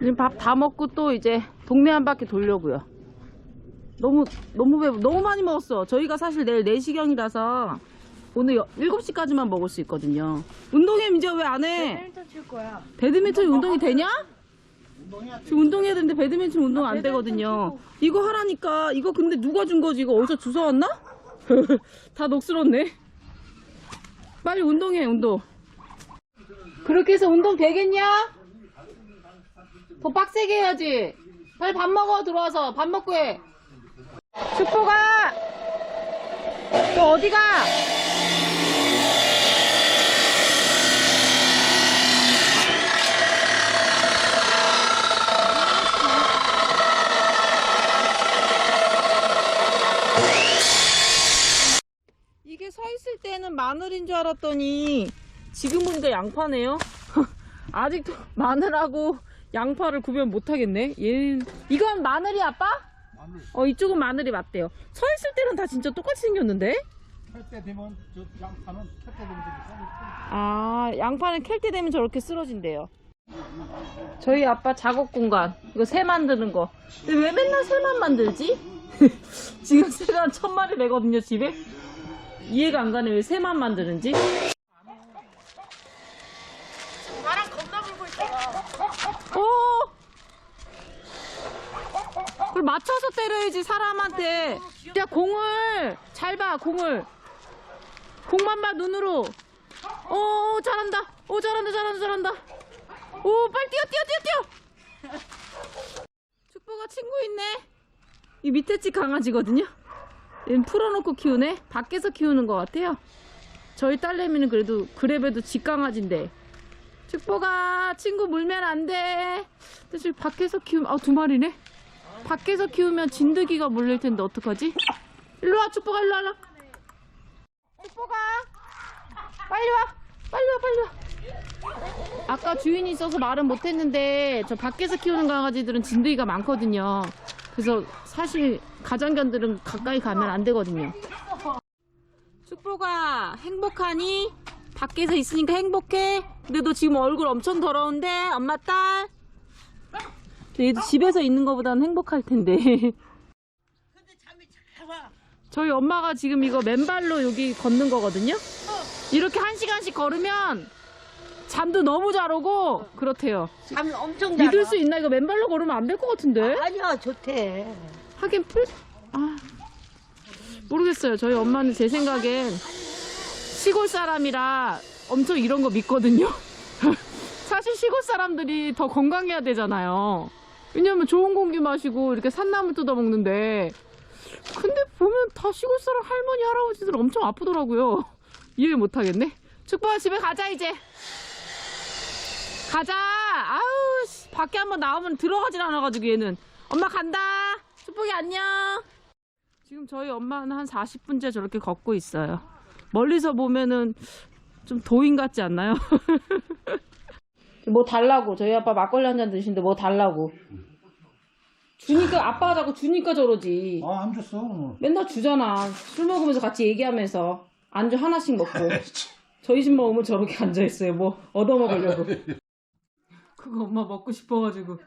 지금 밥 다 먹고 또 이제 동네 한 바퀴 돌려고요. 너무 너무 배 너무 많이 먹었어. 저희가 사실 내일 4시경이라서 오늘 7시까지만 먹을 수 있거든요. 운동회 이제 왜 안 해? 배드민턴 칠 거야. 배드민턴이 운동이 되냐? 지금 운동해야 되는데 배드민턴 운동 안 되거든요. 이거 하라니까 이거 근데 누가 준 거지? 이거 어디서 주워 왔나? 다 녹슬었네. 빨리 운동해 운동. 그렇게 해서 운동 되겠냐? 더 빡세게 해야지. 빨리 밥 먹어 들어와서 밥 먹고 해. 축포가 또 어디가? 이게 서 있을 때는 마늘인 줄 알았더니 지금 보니까 양파네요. 아직도 마늘하고 양파를 구별 못 하겠네. 얘는 이건 마늘이 아빠? 마늘 어 이쪽은 마늘이 맞대요. 서 있을 때는 다 진짜 똑같이 생겼는데? 캘때 되면 저 양파는 캘때 되면 아 양파는 캘 때 되면 저렇게 쓰러진대요. 저희 아빠 작업 공간 이거 새 만드는 거. 근데 왜 맨날 새만 만들지? 지금 새가 한천 마리 내거든요 집에. 이해가 안 가네 왜 새만 만드는지. 나랑 겁나 불고 있잖아. 오! 그걸 맞춰서 때려야지 사람한테. 야 공을 잘 봐 공을. 공만 봐 눈으로. 오 잘한다. 오 잘한다 잘한다 잘한다. 오 빨리 뛰어 뛰어 뛰어 뛰어. 축보가 친구 있네. 이 밑에 집 강아지거든요. 풀어놓고 키우네. 밖에서 키우는 것 같아요. 저희 딸내미는 그래도 그래봬도 집 강아지인데. 축보가 친구 물면 안 돼. 근데 저기 밖에서 키우면 아 두 마리네. 밖에서 키우면 진드기가 물릴 텐데 어떡하지? 일로 와 축보가 일로 와라. 축보가 빨리 와 빨리 와 빨리 와. 아까 주인이 있어서 말은 못했는데 저 밖에서 키우는 강아지들은 진드기가 많거든요. 그래서 사실 가장견들은 가까이 가면 안 되거든요. 축보가 행복하니? 밖에서 있으니까 행복해? 근데 너 지금 얼굴 엄청 더러운데? 엄마 딸? 근데 얘도 집에서 있는 것보다는 행복할 텐데. 저희 엄마가 지금 이거 맨발로 여기 걷는 거거든요? 이렇게 한 시간씩 걸으면 잠도 너무 잘 오고 그렇대요. 잠 엄청 잘 믿을 와. 수 있나? 이거 맨발로 걸으면 안 될 것 같은데? 아니야 좋대. 하긴 풀, 아, 모르겠어요. 저희 엄마는 제 생각엔 시골 사람이라 엄청 이런 거 믿거든요. 사실 시골 사람들이 더 건강해야 되잖아요. 왜냐면 좋은 공기 마시고 이렇게 산나물 뜯어 먹는데. 근데 보면 다 시골 사람 할머니, 할아버지들 엄청 아프더라고요. 이해 못 하겠네. 축복아 집에 가자, 이제. 가자! 아우, 씨, 밖에 한번 나오면 들어가질 않아가지고 얘는. 엄마 간다! 축복이 안녕! 지금 저희 엄마는 한 40분째 저렇게 걷고 있어요. 멀리서 보면은 좀 도인 같지 않나요? 뭐 달라고. 저희 아빠 막걸리 한 잔 드시는데 뭐 달라고. 주니까, 아빠가 자꾸 주니까 저러지. 아 안 줬어 맨날 주잖아. 술 먹으면서 같이 얘기하면서. 안주 하나씩 먹고. 저희 집 먹으면 저렇게 앉아있어요. 뭐 얻어먹으려고. 그거 엄마 먹고 싶어가지고.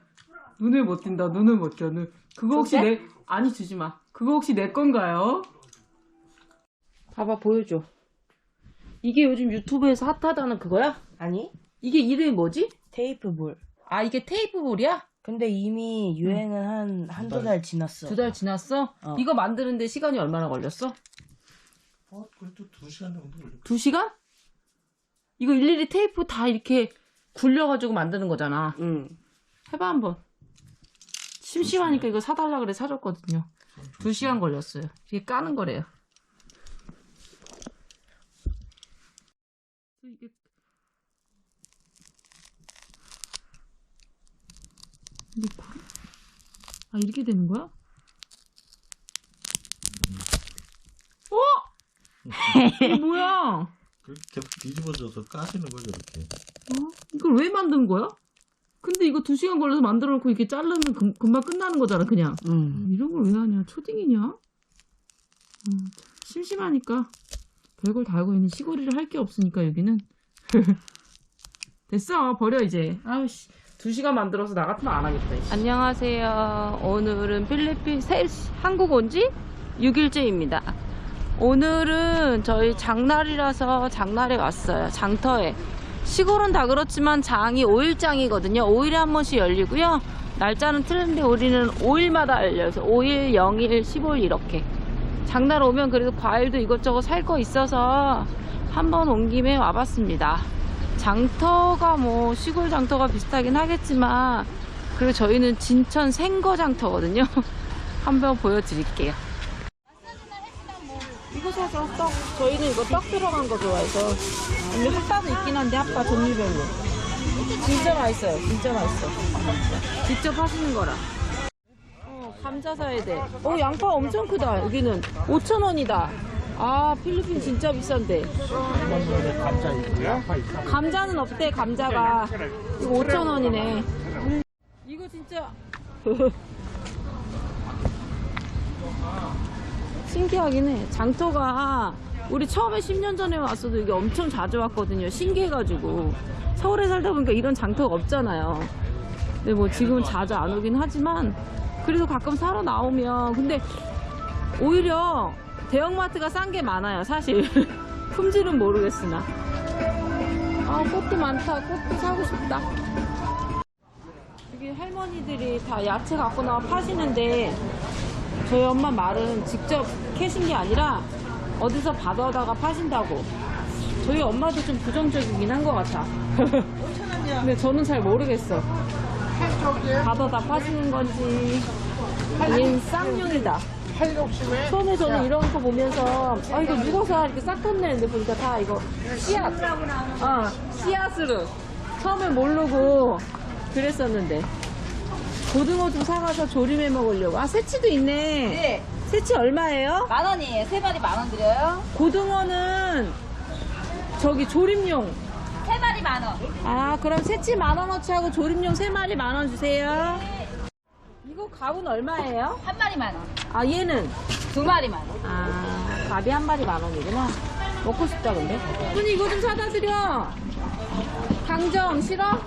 눈을 못 띈다. 눈을 못 껴. 눈. 그거 혹시? 내, 아니 주지 마. 그거 혹시 내 건가요? 봐봐, 보여줘. 이게 요즘 유튜브에서 핫하다는 그거야? 아니 이게 이름이 뭐지? 테이프 볼. 아, 이게 테이프볼이야? 근데 이미 유행은 한 한두 달 지났어. 두 달 지났어? 어. 이거 만드는데 시간이 얼마나 걸렸어? 어 그래도 두 시간 정도 걸려 두 시간? 이거 일일이 테이프 다 이렇게 굴려가지고 만드는 거잖아. 응. 해봐 한번. 심심하니까 이거 사달라 그래 사줬거든요. 두 시간 걸렸어요. 이게 까는 거래요. 이게 이게 굴- 아 이렇게 되는 거야? 어? 이게 뭐야? 그렇게 계속 뒤집어져서 까시는 거죠 이렇게 어? 이걸 왜 만든 거야? 근데 이거 두 시간 걸려서 만들어 놓고 이렇게 자르면 금, 금방 끝나는 거잖아, 그냥. 응. 이런 걸 왜 하냐? 초딩이냐? 음, 심심하니까 별걸 다 알고 있는 시골이라 할게 없으니까 여기는. 됐어, 버려 이제. 아우씨. 2시간 만들어서 나 같으면 안 하겠다. 안녕하세요. 오늘은 필리핀 새, 한국 온 지 6일째입니다. 오늘은 저희 장날이라서 장날에 왔어요. 장터에. 시골은 다 그렇지만 장이 5일장이거든요. 5일에 한 번씩 열리고요. 날짜는 틀린데 우리는 5일마다 열려서 5일, 0일, 15일 이렇게. 장날 오면 그래도 과일도 이것저것 살 거 있어서 한번 온 김에 와봤습니다. 장터가 뭐 시골 장터가 비슷하긴 하겠지만 그리고 저희는 진천 생거 장터거든요. 한번 보여드릴게요. 이거 사서 떡 저희는 이거 떡 들어간 거 좋아해서 근데 핫바도 있긴 한데 핫바 종류별로 진짜 맛있어요. 진짜 맛있어. 직접 하시는 거라. 어, 감자 사야 돼. 어, 양파 엄청 크다. 여기는 5,000원이다. 아, 필리핀 진짜 비싼데. 감자는 없대, 감자가. 이거 5,000원이네. 이거 진짜. 신기하긴 해. 장터가 우리 처음에 10년 전에 왔어도 이게 엄청 자주 왔거든요. 신기해가지고. 서울에 살다 보니까 이런 장터가 없잖아요. 근데 뭐 지금은 자주 안 오긴 하지만 그래도 가끔 사러 나오면. 근데 오히려 대형마트가 싼 게 많아요 사실. 품질은 모르겠으나. 아 꽃도 많다. 꽃도 사고 싶다. 여기 할머니들이 다 야채 갖고 나와 파시는데 저희 엄마 말은 직접 캐신 게 아니라 어디서 받아다가 파신다고. 저희 엄마도 좀 부정적이긴 한 것 같아. 근데 저는 잘 모르겠어 받아다 파시는 건지. 얘는 쌍용이다. 처음에 저는 이런 거 보면서 아 이거 누가 사 이렇게 싹 탔네는데 보니까 다 이거 씨앗. 어 씨앗으로. 처음에 모르고 그랬었는데. 고등어 좀 사가서 조림해 먹으려고. 아 새치도 있네. 네, 새치 얼마예요? 만 원이에요. 세 마리 만 원 드려요. 고등어는 저기 조림용 만 원. 아 그럼 새치 만 원어치 하고 조림용 세 마리 만원 주세요 이거 갑은 얼마예요? 한 마리 만 원. 아 얘는 두 마리 만 원. 아, 밥이 한 마리 만 원이구나. 먹고 싶다, 근데. 어머니, 이거 좀 사다 드려. 강정, 싫어?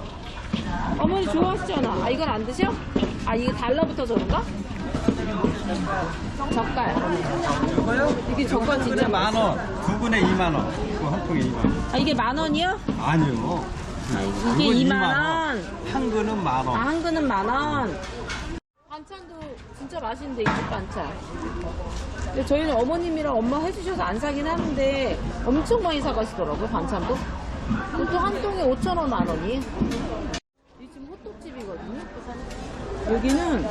어머니 좋아하시잖아. 아, 이건 안 드셔? 아, 이게 달러부터 저런가? 젓갈. 이게 젓갈 진짜 만 맛있어. 원, 두 분에 2만 원. 그한 통에 2만 원. 아, 이게 만 원이요? 아니요. 아, 그건 이게 2만 2만 원. 한 근은 만 아, 원. 한 근은 만 원. 반찬도 진짜 맛있는데, 이집 반찬. 근데 저희는 어머님이랑 엄마 해주셔서 안 사긴 하는데 엄청 많이 사가시더라고요, 반찬도. 그것도 한 통에 5,000원, 만 원이. 이집 호떡집이거든요. 여기는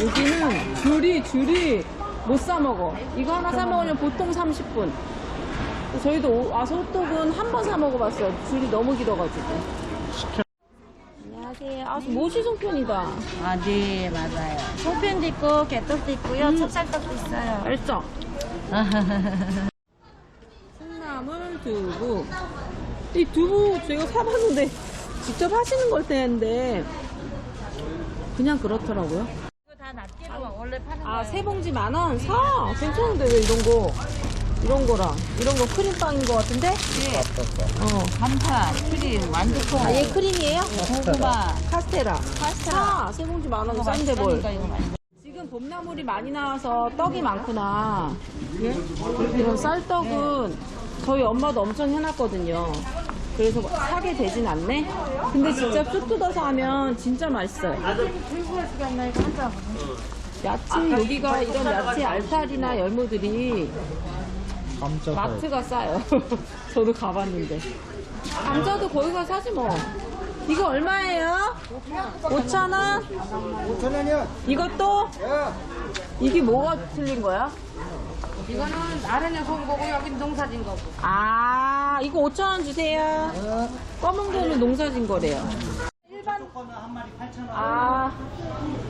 여기는 줄이 줄이 못 사 먹어. 이거 하나 사 먹으면 보통 30분. 저희도 오- 와서 호떡은 한 번 사 먹어봤어요. 줄이 너무 길어가지고. 안녕하세요. 아, 모시 송편이다. 아, 네, 맞아요. 송편도 있고, 개떡도 있고요. 음. 찹쌀떡도 있어요. 알죠? 콩나물 두부. 이 두부 제가 사봤는데 직접 하시는 걸 텐데 그냥 그렇더라고요. 이거 원래 파는 아. 세 봉지 만 원? 사! 괜찮은데 왜 이런 거? 이런 거랑 이런 거 크림빵인 것 같은데? 어. 반파, 크림, 완두콩, 아, 얘 크림이에요? 고구마, 카스테라. 카스테라. 사! 세 봉지 만 원 이거 싼데 뭘. 맛있다니까, 이거. 지금 봄나물이 많이 나와서 떡이 많구나. 이런 쌀떡은 저희 엄마도 엄청 해놨거든요. 그래서 사게 되진 않네. 근데 진짜 쑥 뜯어서 하면 진짜 맛있어요. 야채 여기가 이런 야채 알타리나 열무들이 감자 마트가 싸요. 저도 가봤는데. 감자도 거기 가서 사지 뭐. 이거 얼마예요? 5,000원? 5천 이것도? 원이야. 이게 뭐가 틀린 거야? 이거는 아래는 송거고, 여긴 농사진 거고. 아, 이거 5,000원 주세요. 검은 거는 농사진 거래요. 아,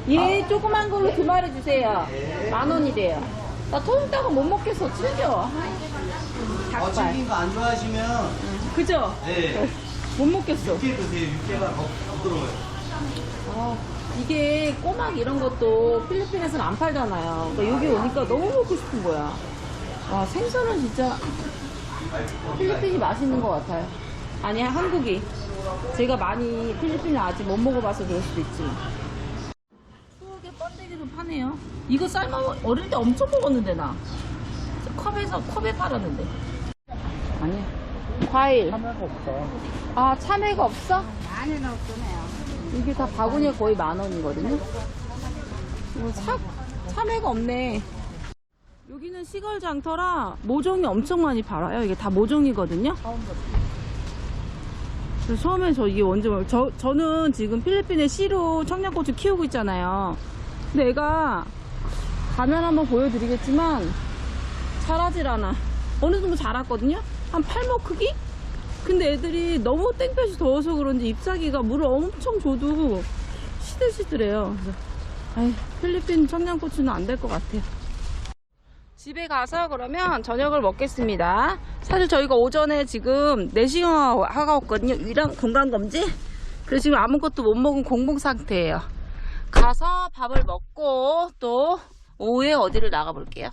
얘 조그만 걸로 두 마리 주세요. 만 원이래요. 나 토종닭은 못 먹겠어. 튀겨. 닭발. 거안 좋아하시면 그죠? 네. 못 먹겠어. 육회 드세요. 육회가 더 부드러워요. 아, 이게 꼬막 이런 것도 필리핀에서는 안 팔잖아요. 그러니까 여기 오니까 너무 먹고 싶은 거야. 와, 생선은 진짜 필리핀이 맛있는 것 같아요. 아니 한국이. 제가 많이 필리핀을 아직 못 먹어봐서 그럴 수도 있지만. 추억의 번데기도 파네요. 이거 삶아 먹- 어릴 때 엄청 먹었는데 나. 컵에서 컵에 팔았는데. 아니야. 과일. 참외가 없어. 아 참외가 없어? 많이 넣었네요. 이게 다 바구니에 거의 만 원이거든요. 이거 차, 참외가 없네. 여기는 시골 장터라 모종이 엄청 많이 팔아요. 이게 다 모종이거든요. 처음에 저 이게 뭔지 모르 저, 저는 지금 필리핀에 씨로 청양고추 키우고 있잖아요. 근데 애가 가면 한번 보여드리겠지만 자라질 않아. 어느 정도 자랐거든요? 한 팔목 크기? 근데 애들이 너무 땡볕이 더워서 그런지 잎사귀가 물을 엄청 줘도 시들시들해요. 아이, 필리핀 청양고추는 안 될 것 같아요. 집에 가서 그러면 저녁을 먹겠습니다. 사실 저희가 오전에 지금 내시경 하고 왔거든요. 위랑 건강검진. 그래서 지금 아무것도 못 먹은 공복 상태예요. 가서 밥을 먹고 또 오후에 어디를 나가 볼게요.